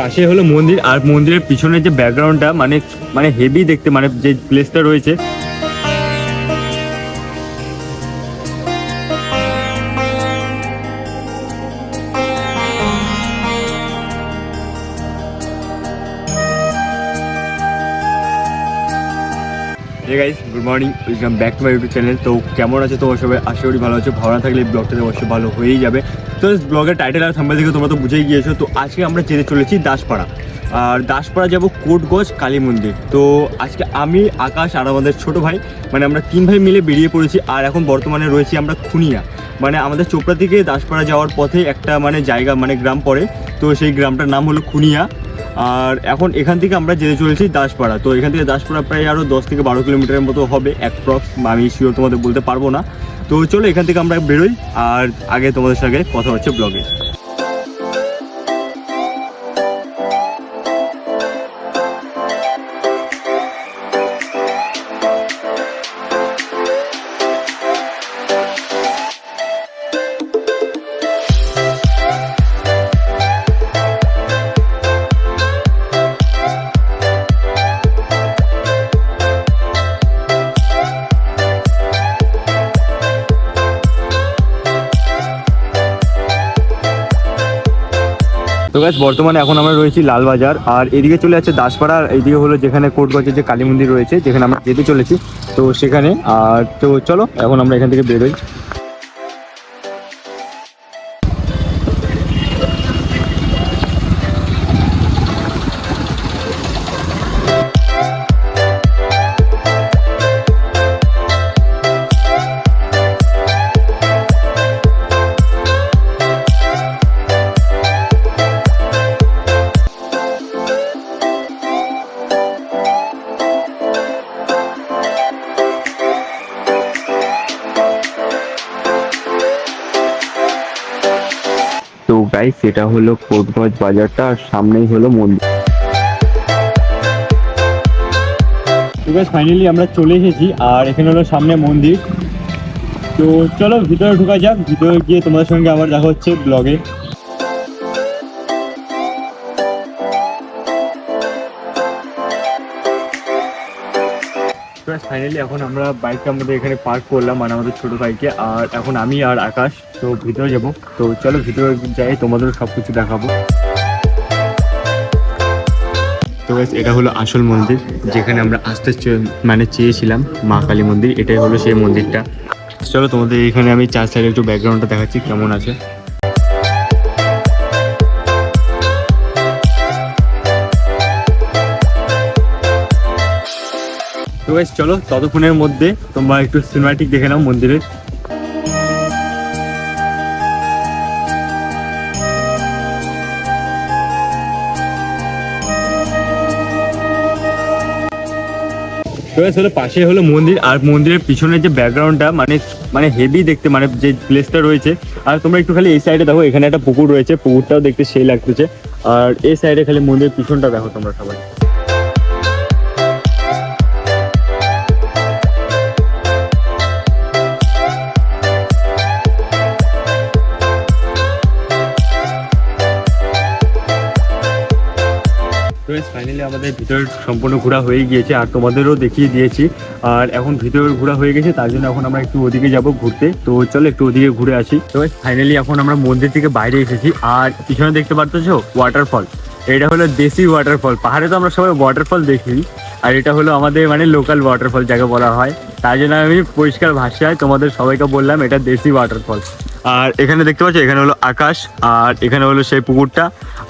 পাশে হলো মন্দির, আর মন্দিরের পিছনে যে ব্যাকগ্রাউন্ডটা মানে মানে হেভি দেখতে মানে যে প্লেসটা রয়েছে। Guys good morning welcome back to my YouTube channel তো কেমন আছে তোমার সবাই? আশা করি ভালো আছো। ভালো থাকলে ব্লগটাতে অবশ্যই ভালো হয়েই যাবে। তো ব্লগের টাইটেল আর থাম্বেল থেকে তোমরা তো বুঝেই গিয়েছো। তো আজকে আমরা যেতে চলেছি দাসপাড়া। আর দাসপাড়া যাব কোটগঞ্জ কালী মন্দির তো আজকে আমি, আকাশ আর আমাদের ছোট ভাই মানে আমরা তিন ভাই মিলে বেরিয়ে পড়েছি আর এখন বর্তমানে রয়েছি আমরা খুনিয়া। মানে আমাদের চোপড়া থেকে দাসপাড়া যাওয়ার পথে একটা মানে জায়গা মানে গ্রাম পড়ে। তো সেই গ্রামটার নাম হলো খুনিয়া। আর এখন এখান থেকে আমরা যেতে চলেছি দাসপাড়া। তো এখান থেকে দাসপাড়া প্রায় আরও দশ থেকে বারো কিলোমিটারের মতো হবে অ্যাপ্রক্স আমি শিওর তোমাদের বলতে পারব না। তো চলো এখান থেকে আমরা বেরোই আর আগে তোমাদের সঙ্গে কথা হচ্ছে ব্লগে। তো গাছ বর্তমানে এখন আমরা রয়েছি লালবাজার, আর এদিকে চলে যাচ্ছে দাসপাড়া এইদিকে হলো যেখানে কোটগঞ্জের যে কালী মন্দির রয়েছে, যেখানে আমরা যেতে চলেছি। তো সেখানে, আর তো চলো, এখন আমরা এখান থেকে বেরোই। তো গাইস এটা হলো কোটগঞ্জ বাজারটা, আর সামনেই হলো মন্দির। ফাইনালি আমরা চলে এসেছি, আর এখানে হলো সামনে মন্দির। তো চলো, ভিতরে ঢুকা যাক। ভিতরে গিয়ে তোমাদের সঙ্গে আবার দেখা হচ্ছে ব্লগে ফাইনালি এখন আমরা বাইকটা আমাদের এখানে পার্ক করলাম মানে আমাদের ছোট বাইকে আর এখন আমি আর আকাশ, তো ভিতরে যাব। তো চলো ভিতরে যাই, তোমাদের সব কিছু দেখাবো। তো এটা হলো আসল মন্দির, যেখানে আমরা আসতে মানে চেয়েছিলাম মা কালী মন্দির। এটাই হলো সেই মন্দিরটা। চলো তোমাদের এখানে আমি চার সাইডে একটু ব্যাকগ্রাউন্ডটা দেখাচ্ছি, কেমন আছে। তো guys, চলো ততক্ষণের মধ্যে তোমরা একটু সিনেমাটিক দেখে নাও মন্দিরের। আসলে পাশে হলো মন্দির আর মন্দিরের পিছনের যে ব্যাকগ্রাউন্ডটা মানে মানে হেভি দেখতে মানে যে প্লেসটা রয়েছে আর তোমরা একটু খালি এই সাইডে দেখো এখানে একটা পুকুর রয়েছে পুকুরটাও দেখতে সেই লাগতেছে। আর এই সাইডে খালি মন্দিরের পিছনটা দেখো তোমরা সবাই। ফাইনালি আমাদের ভিতর সম্পূর্ণ ঘোরা হয়ে গিয়েছে, আর তোমাদেরও দেখিয়ে দিয়েছি। আর এখন ভিতর ঘোরা হয়ে গেছে, তার জন্য এখন আমরা একটু ওদিকে যাব ঘুরতে। তো চলো একটু ওদিকে ঘুরে আসি। তো ফাইনালি এখন আমরা মন্দির থেকে বাইরে এসেছি, আর পিছনে দেখতে পারতেছো ওয়াটারফল এটা হলো দেশি ওয়াটারফল পাহাড়ে তো আমরা সবাই ওয়াটারফল দেখি, আর এটা হলো আমাদের মানে লোকাল ওয়াটারফল যাকে বলা হয়। তাই জন্য আমি পরিষ্কার ভাষায় তোমাদের সবাইকে বললাম, এটা দেশি ওয়াটারফল আর এখানে দেখতে পাচ্ছ, এখানে হলো আকাশ, আর এখানে হলো সেই পুকুরটা।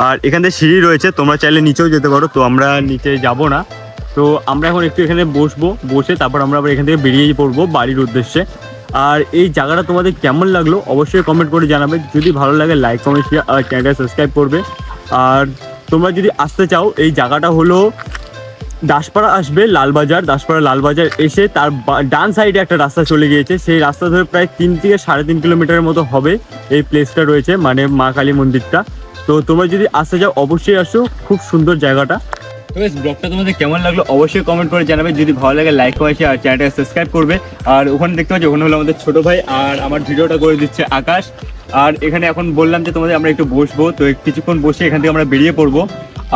আর এখানে সিঁড়ি রয়েছে, তোমরা চাইলে নিচেও যেতে পারো, তো আমরা নিচে যাব না। তো আমরা এখন একটু এখানে বসবো, বসে তারপর আমরা আবার এখান থেকে বেরিয়ে পড়ব বাড়ির উদ্দেশ্যে। আর এই জায়গাটা তোমাদের কেমন লাগল, অবশ্যই কমেন্ট করে জানাবে। যদি ভালো লাগে লাইক কমেন্ট শেয়ার আর চ্যানেলটা সাবস্ক্রাইব করবে। আর তোমরা যদি আসতে চাও, এই জায়গাটা হলো দাসপাড়া আসবে, লালবাজার। দাসপাড়া লালবাজার এসে তার ডান সাইডে একটা রাস্তা চলে গিয়েছে। সেই রাস্তা ধরে প্রায় তিন থেকে সাড়ে তিন কিলোমিটারের মতো হবে এই প্লেসটা রয়েছে মানে মা কালী মন্দিরটা। তো তোমরা যদি আসতে যাও অবশ্যই আসো। খুব সুন্দর জায়গাটা। তো ব্লগটা তোমাদের কেমন লাগল অবশ্যই কমেন্ট করে জানাবে। যদি ভালো লাগে লাইক করেছে আর চ্যানেলটা সাবস্ক্রাইব করবে। আর ওখানে দেখতে পাচ্ছি, ওখানে হলো আমাদের ছোট ভাই আর আমার ভিডিওটা করে দিচ্ছে আকাশ। আর এখানে এখন বললাম যে তোমাদের আমরা একটু বসবো। তো কিছুক্ষণ বসে এখান থেকে আমরা বেরিয়ে পড়ব।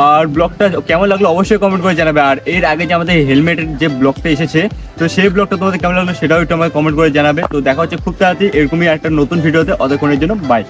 আর ব্লগটা কেমন লাগল অবশ্যই কমেন্ট করে জানাবে। আর এর আগে যে আমাদের হেলমেটের যে ব্লগটা এসেছে, তো সেই ব্লগটা তোমাদের কেমন লাগল সেটাও একটু আমাকে কমেন্ট করে জানাবে। তো দেখা হচ্ছে খুব তাড়াতাড়ি এরকমই একটা নতুন ভিডিওতে। অতক্ষণের জন্য বাই